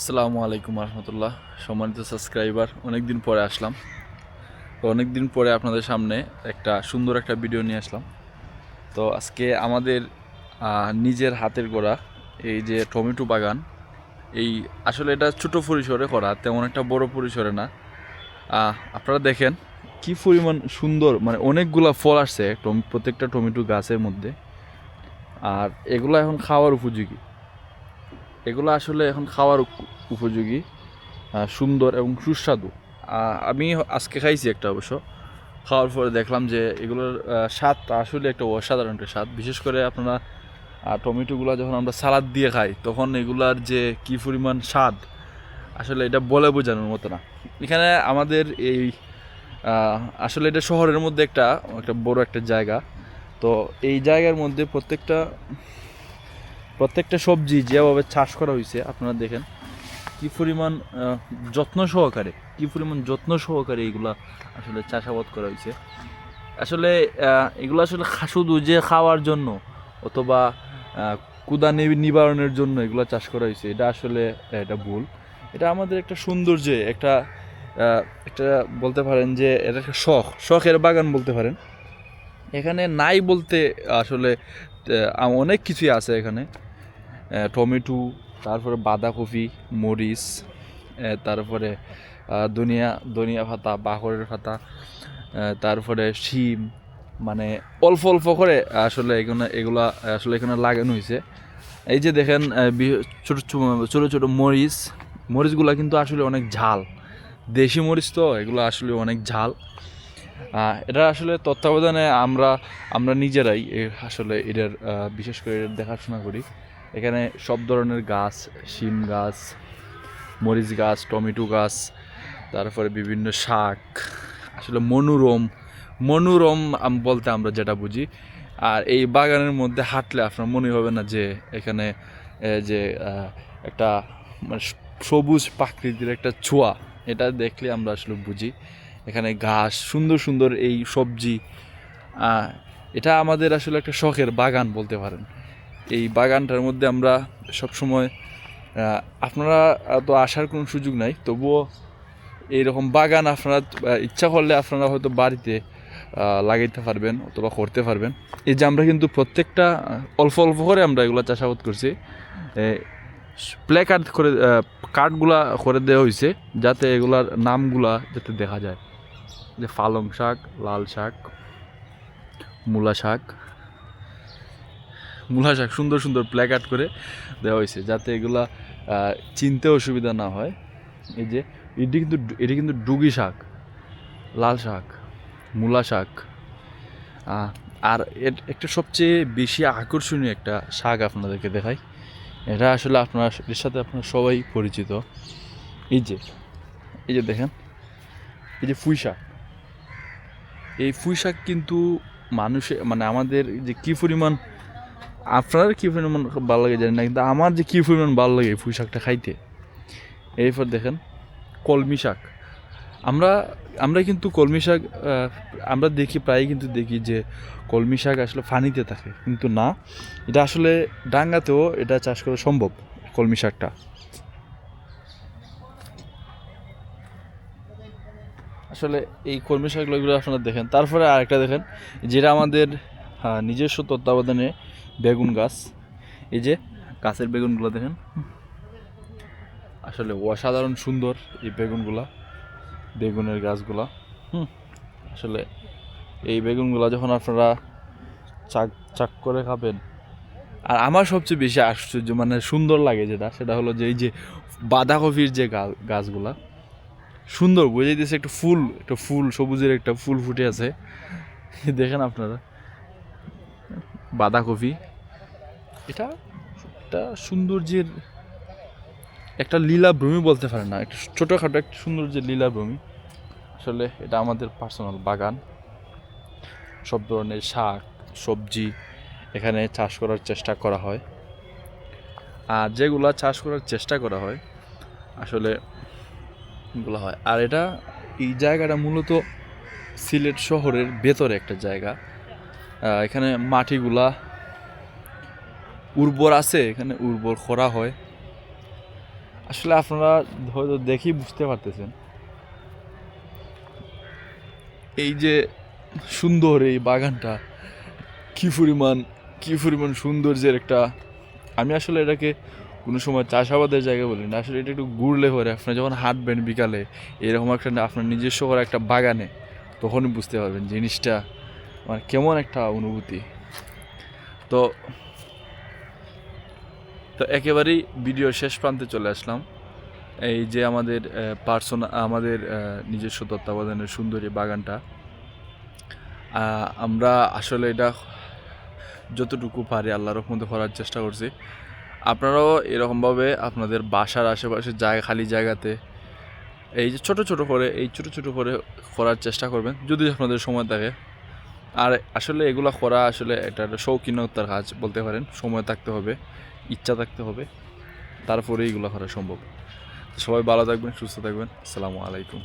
আসসালামু আলাইকুম রহমতুল্লাহ। সম্মানিত সাবস্ক্রাইবার অনেক দিন পরে আসলাম। তো অনেক দিন পরে আপনাদের সামনে একটা সুন্দর একটা ভিডিও নিয়ে আসলাম। তো আজকে আমাদের নিজের হাতের গড়া, এই যে টমেটো বাগান, এই আসলে এটা ছোট পরিসরে করা, তেমন একটা বড় পরিসরে না। আপনারা দেখেন কি পরিমাণ সুন্দর মানে অনেকগুলা ফল আসছে, প্রত্যেকটা টমেটো গাছের মধ্যে। আর এগুলো এখন খাওয়ার উপযোগী। এগুলো আসলে এখন খাওয়ার উপযোগী সুন্দর এবং সুস্বাদু। আমি আজকে খাইছি একটা অবশ্য। খাওয়ার পরে দেখলাম যে এগুলোর আহ, স্বাদটা আসলে একটা অসাধারণ একটা স্বাদ। বিশেষ করে আপনারা টমেটোগুলো যখন আমরা সালাদ দিয়ে খাই তখন এগুলার যে কি পরিমাণ স্বাদ আসলে এটা বলে বোঝানোর মতো না। এখানে আমাদের এই আসলে এটা শহরের মধ্যে একটা একটা বড় একটা জায়গা। তো এই জায়গার মধ্যে প্রত্যেকটা প্রত্যেকটা সবজি যেভাবে চাষ করা হয়েছে, আপনারা দেখেন কি পরিমাণ যত্ন সহকারে, কি পরিমাণ যত্ন সহকারে এগুলা আসলে চাষাবাদ করা হয়েছে। আসলে এগুলো আসলে শুধু যে খাওয়ার জন্য অথবা কুদা নিবারণের জন্য এগুলো চাষ করা হয়েছে, এটা আসলে, এটা ভুল। এটা আমাদের একটা সৌন্দর্যে, একটা একটা বলতে পারেন যে, এটা একটা শখ, শখের বাগান বলতে পারেন। এখানে নাই বলতে আসলে অনেক কিছুই আছে এখানে। টমেটো, তারপরে বাঁধাকপি, মরিচ তারপরে ধনিয়া ধনিয়া পাতা বাহরের পাতা তারপরে শিম মানে অল্প অল্প করে আসলে এখানে এগুলা আসলে এখানে লাগানো হয়েছে। এই যে দেখেন ছোটো ছোট ছোট মরিচ, মরিচগুলা কিন্তু আসলে অনেক ঝাল। দেশি মরিচ তো, এগুলো আসলে অনেক ঝাল। এটা আসলে তত্ত্বাবধানে আমরা আমরা নিজেরাই আসলে এটার বিশেষ করে এটার দেখাশোনা করি। এখানে সব ধরনের গাছ, শিম গাছ, মরিচ গাছ, টমেটো গাছ, তারপরে বিভিন্ন শাক, আসলে মনোরম মনোরম বলতে আমরা যেটা বুঝি। আর এই বাগানের মধ্যে হাঁটলে আপনার মনে হবে না যে এখানে যে একটা মানে সবুজ প্রাকৃতির একটা ছোঁয়া, এটা দেখলে আমরা আসলে বুঝি। এখানে ঘাস, সুন্দর সুন্দর এই সবজি এটা আমাদের আসলে একটা শখের বাগান বলতে পারেন। এই বাগানটার মধ্যে আমরা সবসময় আপনারা তো আসার কোনো সুযোগ নাই, তবুও এইরকম বাগান আপনারা ইচ্ছা করলে আপনারা হয়তো বাড়িতে লাগাইতে পারবেন অথবা করতে পারবেন। এই যে আমরা কিন্তু প্রত্যেকটা অল্প অল্প করে আমরা এগুলো চাষাবাদ করছি। প্লে কার্ড করে কার্ডগুলা করে দেওয়া হয়েছে যাতে এগুলার নামগুলা যাতে দেখা যায়। যে পালং শাক, লাল শাক, মূলা শাক। মূলা শাক, সুন্দর সুন্দর প্ল্যাকার্ড করে দেওয়া হয়েছে, যাতে এগুলা চিনতে অসুবিধা না হয়। এই যে, এটি কিন্তু এটি কিন্তু ডুগি শাক, লাল শাক, মূলা শাক। আর একটা সবচেয়ে বেশি আকর্ষণীয় একটা শাক আপনাদেরকে দেখাই। এটা আসলে আপনার, এর সাথে আপনারা সবাই পরিচিত। এই যে এই যে দেখেন, এই যে ফুই শাক। এই ফুই শাক কিন্তু মানুষে মানে আমাদের যে কী পরিমাণ আপনার কী পরিমাণ ভালো লাগে জানি না, কিন্তু আমার যে কী পরিমাণ ভালো লাগে পুঁই শাকটা খাইতে। এরপর দেখেন, কলমি শাক। আমরা আমরা কিন্তু কলমি শাক আমরা দেখি প্রায় কিন্তু দেখি যে কলমি শাক আসলে ফানিতে থাকে, কিন্তু না। এটা আসলে ডাঙ্গাতেও এটা চাষ করা সম্ভব, কলমি শাকটা। আসলে এই কলমি শাকগুলো আপনারা দেখেন। তারপরে আরেকটা দেখেন, যেটা আমাদের নিজস্ব তত্ত্বাবধানে বেগুন গাছ। এই যে গাছের বেগুনগুলো দেখেন। আসলে অসাধারণ সুন্দর এই বেগুনগুলা, বেগুনের গাছগুলা। হুম, আসলে এই বেগুনগুলা যখন আপনারা চাক চাক করে খাবেন, আর আমার সবচেয়ে বেশি আশ্চর্য মানে সুন্দর লাগে যেটা, সেটা হলো যে এই যে বাঁধাকপির যে গাছগুলা, সুন্দর বুঝে দিয়েছে একটা ফুল একটা ফুল, সবুজের একটা ফুল ফুটে আছে। দেখেন আপনারা, বাঁধাকপি। এটা একটা সৌন্দর্যের একটা লীলাভূমি বলতে পারে না, একটা ছোটোখাটো একটা সৌন্দর্যের লীলাভূমি আসলে এটা আমাদের পার্সোনাল বাগান। সব ধরনের শাক, সবজি এখানে চাষ করার চেষ্টা করা হয়। আর যেগুলা চাষ করার চেষ্টা করা হয়, আসলে এগুলো হয়। আর এটা এই জায়গাটা মূলত সিলেট শহরের ভেতরে একটা জায়গা। এখানে মাটিগুলা উর্বর আছে, এখানে উর্বর করা হয়। আসলে আপনারা হয়তো দেখেই বুঝতে পারতেছেন। এই যে সুন্দর এই বাগানটা, কি পরিমাণ কি পরিমাণ সৌন্দর্যের একটা, আমি আসলে এটাকে কোনো সময় চাষাবাদের জায়গা বলি না, আসলে এটা একটু ঘুরলে পরে আপনার যখন হাঁটবেন বিকালে, এরকম একটা আপনার নিজস্ব করা একটা বাগানে, তখনই বুঝতে পারবেন জিনিসটা মানে কেমন একটা অনুভূতি। তো তো একেবারেই ভিডিও শেষ প্রান্তে চলে আসলাম। এই যে আমাদের পার্সোনা, আমাদের নিজস্ব তত্ত্বাবধানের সুন্দরী বাগানটা আমরা আসলে এটা যতটুকু পারি আল্লাহর রহমতে করার চেষ্টা করছি। আপনারাও এরকমভাবে আপনাদের বাসার আশেপাশে জায়গা, খালি জায়গাতে এই যে ছোট ছোট করে, এই ছোট ছোট করে করার চেষ্টা করবেন, যদি আপনাদের সময় থাকে। আর আসলে এগুলো করা আসলে এটা একটা শৌখিনতার কাজ বলতে পারেন, সময় থাকতে হবে। ইচ্ছা থাকতে হবে। তারপরে এইগুলো করা সম্ভব। সবাই ভালো থাকবেন সুস্থ থাকবেন। আসসালামু আলাইকুম।